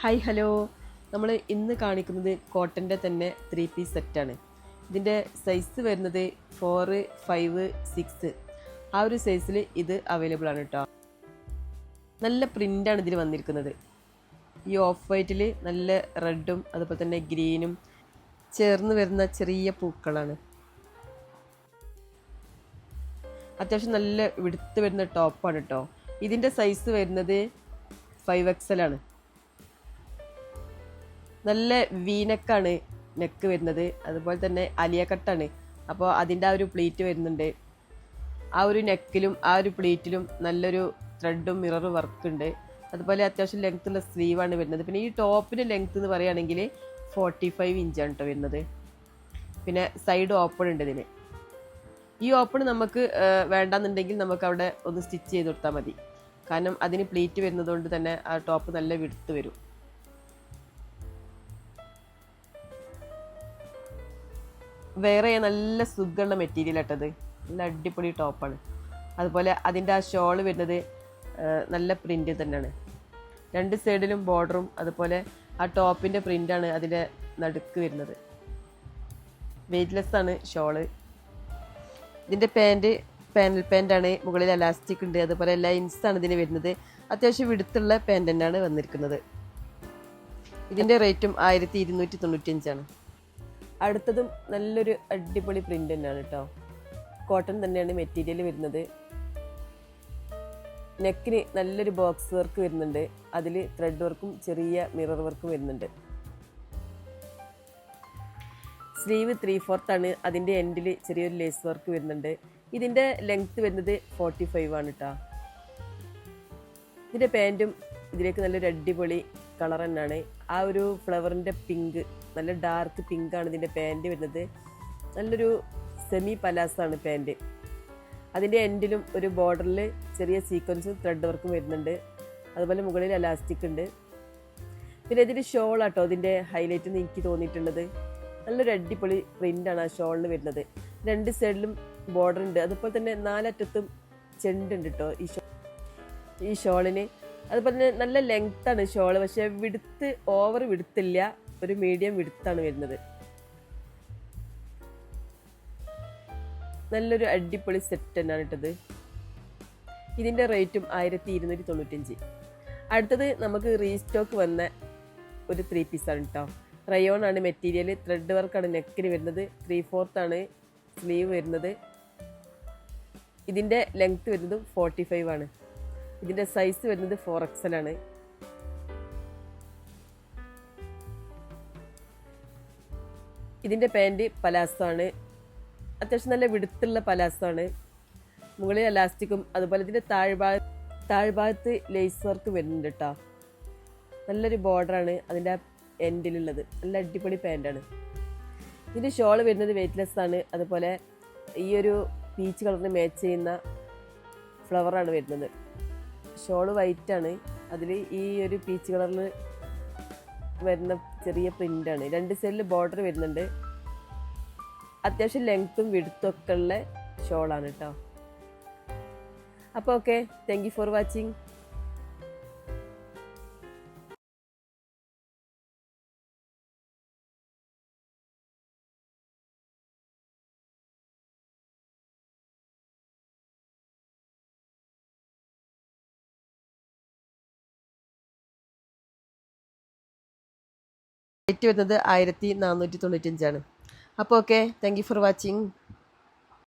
Hi hello. നമ്മൾ ഇന്ന് കാണിക്കുന്നത് കോട്ടന്റെ തന്നെ ത്രീ പീസ് സെറ്റാണ് ഇതിന്റെ സൈസ് വരുന്നത് ഫോറ് ഫൈവ് സിക്സ് ആ ഒരു സൈസിൽ ഇത് അവൈലബിൾ ആണ് കേട്ടോ നല്ല പ്രിന്റാണ് ഇതിൽ വന്നിരിക്കുന്നത്. ഈ ഓഫ് വൈറ്റിൽ നല്ല റെഡും അതുപോലെ തന്നെ ഗ്രീനും ചേർന്ന് വരുന്ന ചെറിയ പൂക്കളാണ്. അത്യാവശ്യം നല്ല വിടുത്ത് വരുന്ന ടോപ്പാണ് കേട്ടോ ഇതിന്റെ സൈസ് വരുന്നത് ഫൈവ് എക്സൽ ആണ്. നല്ല വീനക്കാണ് നെക്ക് വരുന്നത്. അതുപോലെ തന്നെ അലിയക്കട്ടാണ് അപ്പോൾ അതിന്റെ ആ ഒരു പ്ലീറ്റ് വരുന്നുണ്ട്. ആ ഒരു നെക്കിലും ആ ഒരു പ്ലീറ്റിലും നല്ലൊരു ത്രെഡും മിററും വർക്ക് ഉണ്ട്. അതുപോലെ അത്യാവശ്യം ലെങ്ത് ഉള്ള സ്ലീവാണ് വരുന്നത്. പിന്നെ ഈ ടോപ്പിന്റെ ലെങ്ത് എന്ന് പറയുകയാണെങ്കിൽ ഫോർട്ടി ഫൈവ് ഇഞ്ചാണ് കേട്ടോ വരുന്നത്. പിന്നെ സൈഡ് ഓപ്പൺ ഉണ്ട് ഇതിന്. ഈ ഓപ്പൺ നമുക്ക് വേണ്ടാന്നുണ്ടെങ്കിൽ നമുക്ക് അവിടെ ഒന്ന് സ്റ്റിച്ച് ചെയ്ത് കൊടുത്താൽ മതി. കാരണം അതിന് പ്ലീറ്റ് വരുന്നത് കൊണ്ട് തന്നെ ആ ടോപ്പ് നല്ല വിടുത്ത് വരും. വേറെ നല്ല സുഖമുള്ള മെറ്റീരിയൽ ഇട്ടത് നല്ല അടിപൊളി ടോപ്പാണ് അതുപോലെ അതിന്റെ ആ ഷോൾ വരുന്നത് നല്ല പ്രിന്റ് തന്നെയാണ്. രണ്ട് സൈഡിലും ബോർഡറും അതുപോലെ ആ ടോപ്പിന്റെ പ്രിന്റാണ് അതിന്റെ നടുക്ക് വരുന്നത്. വെയ്റ്റ്ലെസ് ആണ് ഷോൾ ഇതിന്റെ പാന്റ് പാനൽ പാന്റാണ് മുകളിൽ അലാസ്റ്റിക് ഉണ്ട്. അതുപോലെ ലൈൻസ് ആണ് ഇതിന് വരുന്നത്. അത്യാവശ്യം വിടുത്തുള്ള പാന്റ് തന്നെയാണ് വന്നിരിക്കുന്നത്. ഇതിന്റെ റേറ്റും ആയിരത്തി ഇരുന്നൂറ്റി തൊണ്ണൂറ്റിയഞ്ചാണ്. അടുത്തതും നല്ലൊരു അടിപൊളി പ്രിന്റ് തന്നെയാണ് കേട്ടോ കോട്ടൺ തന്നെയാണ് മെറ്റീരിയൽ വരുന്നത്. നെക്കിന് നല്ലൊരു ബോക്സ് വർക്ക് വരുന്നുണ്ട്. അതിൽ ത്രെഡ് വർക്കും ചെറിയ മിറർ വർക്കും വരുന്നുണ്ട്. സ്ലീവ് ത്രീ ആണ്. അതിന്റെ എൻഡിൽ ചെറിയൊരു ലേസ് വർക്ക് വരുന്നുണ്ട്. ഇതിന്റെ ലെങ്ത്ത് വരുന്നത് ഫോർട്ടി ഫൈവ് ആണ് കേട്ടോ ഇതിന്റെ പാന്റും ഇതിലേക്ക് നല്ലൊരു അടിപൊളി കളർ തന്നെയാണ്. ആ ഒരു ഫ്ലവറിന്റെ പിങ്ക് നല്ല ഡാർക്ക് പിങ്ക് ആണ് ഇതിന്റെ പാന്റ് വരുന്നത്. നല്ലൊരു സെമി പലാസാണ് പാന്റ് അതിന്റെ എൻഡിലും ഒരു ബോർഡറിൽ ചെറിയ സീക്വൻസും ത്രെഡ് വർക്കും വരുന്നുണ്ട്. അതുപോലെ മുകളിൽ അലാസ്റ്റിക് ഉണ്ട്. പിന്നെ ഇതിന്റെ ഷോൾ ആട്ടോ ഇതിന്റെ ഹൈലൈറ്റ് എന്ന് എനിക്ക് തോന്നിയിട്ടുള്ളത്. നല്ലൊരു അടിപൊളി പ്രിന്റാണ് ആ ഷോളിന് വരുന്നത്. രണ്ട് സൈഡിലും ബോർഡർ ഉണ്ട്. അതുപോലെ തന്നെ നാലറ്റത്തും ചെണ്ടുണ്ട് കേട്ടോ ഈ ഷോ ഈ ഷോളിന് അതുപോലെ തന്നെ നല്ല ലെങ്ത്താണ് ഷോൾ പക്ഷേ വിടുത്ത് ഓവർ വിടുത്തില്ല. ഒരു മീഡിയം വിടുത്താണ് വരുന്നത്. നല്ലൊരു അടിപൊളി സെറ്റ് തന്നെയാണ് ഇട്ടത്. ഇതിന്റെ റേറ്റും ആയിരത്തി ഇരുന്നൂറ്റി തൊണ്ണൂറ്റഞ്ച് അടുത്തത് നമുക്ക് റീസ്റ്റോക്ക് വന്ന ഒരു ത്രീ പീസാണ് കേട്ടോ റയോൺ ആണ് മെറ്റീരിയൽ ത്രെഡ് വർക്കാണ് നെക്കിന് വരുന്നത്. ത്രീ ഫോർത്ത് ആണ് സ്ലീവ് വരുന്നത്. ഇതിന്റെ ലെങ്ത്ത് വരുന്നത് ഫോർട്ടി ഫൈവ് ആണ്. ഇതിന്റെ സൈസ് വരുന്നത് ഫോർ എക്സൽ ആണ്. ഇതിന്റെ പാന്റ് പലാസാണ്. അത്യാവശ്യം നല്ല വിടുത്തുള്ള പലാസാണ്. മുകളിൽ എലാസ്റ്റിക്കും അതുപോലെ ഇതിന്റെ താഴ്ഭാഗ താഴ്ഭാഗത്ത് ലേസ് വർക്ക് വരുന്നുണ്ട് കേട്ടോ നല്ലൊരു ബോർഡറാണ് അതിന്റെ എൻഡിലുള്ളത് നല്ല അടിപൊളി പാന്റാണ് ഇതിന്റെ ഷോൾ വരുന്നത് വെയ്റ്റ്ലെസ് ആണ്. അതുപോലെ ഈ ഒരു പീച്ച് കളറിന് മാച്ച് ചെയ്യുന്ന ഫ്ലവറാണ് വരുന്നത്. ഷോൾ വൈറ്റാണ് അതിൽ ഈ ഒരു പീച്ച് കളറിൽ വരുന്ന ചെറിയ പ്രിന്റാണ് രണ്ട് സൈഡിൽ ബോർഡർ വരുന്നുണ്ട്. അത്യാവശ്യം ലെങ്ത്തും വിടുത്തും ഒക്കെ ഉള്ള ഷോളാണ് കേട്ടോ അപ്പോൾ okay thank you for watching rate വരുന്നത് ആയിരത്തി നാനൂറ്റി തൊണ്ണൂറ്റഞ്ചാണ് അപ്പോൾ okay thank you for watching